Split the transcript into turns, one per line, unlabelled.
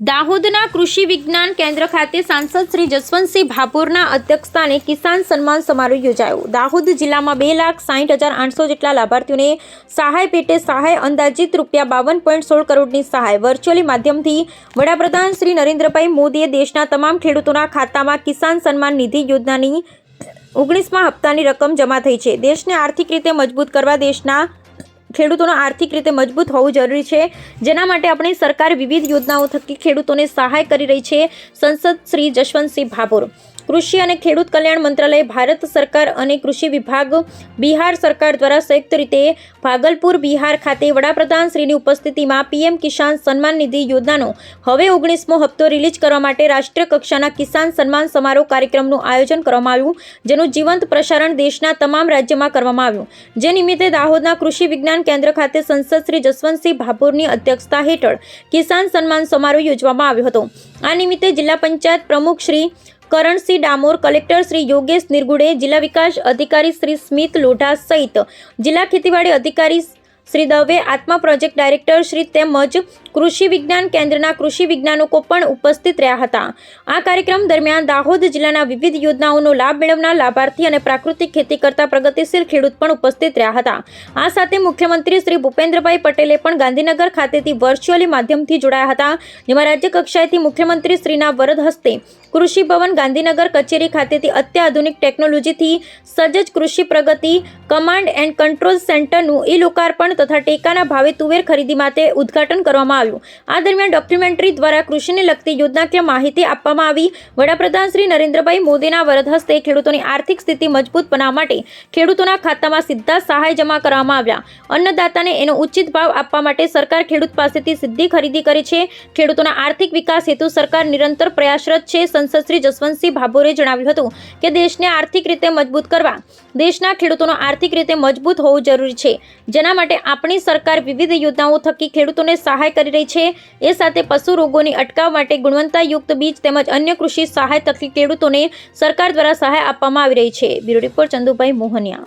દાહોદના કૃષિ વિજ્ઞાન કેન્દ્ર ખાતે સાંસદ શ્રી જસવંતસિંહ ભાભોરના અધ્યક્ષસ્થાને કિસાન સન્માન સમારોહ યોજાયો. દાહોદ જિલ્લામાં બે લાખ સાઠ હજાર આઠસો જેટલા લાભાર્થીઓને સહાય પેટે સહાય અંદાજિત રૂપિયા બાવન પોઈન્ટ સોળ કરોડની સહાય વર્ચ્યુઅલી માધ્યમથી વડાપ્રધાન શ્રી નરેન્દ્રભાઈ મોદીએ દેશના તમામ ખેડૂતોના ખાતામાં કિસાન સન્માન નિધિ યોજનાની ઓગણીસમાં હપ્તાની રકમ જમા થઈ છે. દેશને આર્થિક રીતે મજબૂત કરવા દેશના ખેડૂતોનો આર્થિક રીતે મજબૂત હોવું જરૂરી છે. જેના માટે આપણી સરકાર વિવિધ યોજનાઓ થકી ખેડૂતોને સહાય કરી રહી છે. સંસદ શ્રી જશવંતસિંહ ભાભોર. કૃષિ અને ખેડૂત કલ્યાણ મંત્રાલય ભારત સરકાર અને કૃષિ વિભાગ બિહાર સરકાર દ્વારા સંયુક્ત રીતે ભાગલપુર બિહાર ખાતે વડાપ્રધાન શ્રીની ઉપસ્થિતિમાં પીએમ કિસાન સન્માન નિધિ યોજનાનો હવે ઓગણીસમો હપ્તો રિલીઝ કરવા માટે રાષ્ટ્રીય કક્ષાના કિસાન સન્માન સમારોહ કાર્યક્રમનું આયોજન કરવામાં આવ્યું, જેનું જીવંત પ્રસારણ દેશના તમામ રાજ્યમાં કરવામાં આવ્યું. જે નિમિત્તે દાહોદના કૃષિ વિજ્ઞાન કેન્દ્ર ખાતે સંસદ શ્રી જસવંતસિંહ ભાભોરની અધ્યક્ષતા હેઠળ કિસાન સન્માન સમારોહ યોજવામાં આવ્યો હતો. આ નિમિત્તે જિલ્લા પંચાયત પ્રમુખ શ્રી કરણસિંહ ડામોર, કલેક્ટર શ્રી યોગેશ નિર્ગુડે, જિલ્લા વિકાસ અધિકારી શ્રી સ્મિત લોઢા સહિત જિલ્લા ખેતીવાડી અધિકારી શ્રી દવે, આત્મા પ્રોજેક્ટ ડાયરેક્ટર શ્રી તેમજ કૃષિ વિજ્ઞાન કેન્દ્રના કૃષિ વિજ્ઞાનકો પણ ઉપસ્થિત રહ્યા હતા. આ કાર્યક્રમ દરમિયાન દાહોદ જિલ્લાના વિવિધ યોજનાઓનો લાભ મેળવનાર લાભાર્થી અને પ્રાકૃતિક ખેતી કરતા પ્રગતિશીલ ખેડૂત પણ ઉપસ્થિત રહ્યા હતા. આ સાથે મુખ્યમંત્રી શ્રી ભૂપેન્દ્રભાઈ પટેલે પણ ગાંધીનગર ખાતેથી વર્ચ્યુઅલી માધ્યમથી જોડાયા હતા, જેમાં રાજ્ય કક્ષાએથી મુખ્યમંત્રી શ્રીના વરદ હસ્તે કૃષિ ભવન ગાંધીનગર કચેરી ખાતેથી અત્યાધુનિક ટેકનોલોજીથી સજ્જ કૃષિ પ્રગતિ, કમાન્ડ એન્ડ કંટ્રોલ સેન્ટરનું ઈ લોકાર્પણ તથા ટેકાના ભાવે તુવેર ખરીદી માટે ઉદ્ઘાટન કરવામાં આવ્યું. આ દરમિયાન ડોક્યુમેન્ટરી દ્વારા કૃષિને લગતી યોજનાકીય માહિતી આપવામાં આવી. વડાપ્રધાન શ્રી નરેન્દ્રભાઈ મોદીના વરદ હસ્તે ખેડૂતોની આર્થિક સ્થિતિ મજબૂત બનાવવા માટે ખેડૂતોના ખાતામાં સીધા સહાય જમા કરવામાં આવ્યા. અન્નદાતાને એનો ઉચિત ભાવ આપવા માટે સરકાર ખેડૂત પાસેથી સીધી ખરીદી કરે છે. ખેડૂતોના આર્થિક વિકાસ હેતુ સરકાર નિરંતર પ્રયાસરત છે, સંસદ શ્રી જસવંતસિંહ ભાભોરે જણાવ્યું હતું કે દેશને આર્થિક રીતે મજબૂત કરવા, દેશના ખેડૂતોનો આર્થિક રીતે મજબૂત હોવું જરૂરી છે. જેના માટે આપણી સરકાર વિવિધ યોજનાઓ થકી ખેડૂતોને સહાય કરી રહી છે. એ સાથે પશુ રોગોની અટકાવ માટે ગુણવત્તાયુક્ત બીજ તેમજ અન્ય કૃષિ સહાય તથા ખેડૂતોને સરકાર દ્વારા સહાય આપવામાં આવી રહી છે. Bureau report Chandubhai Mohaniya.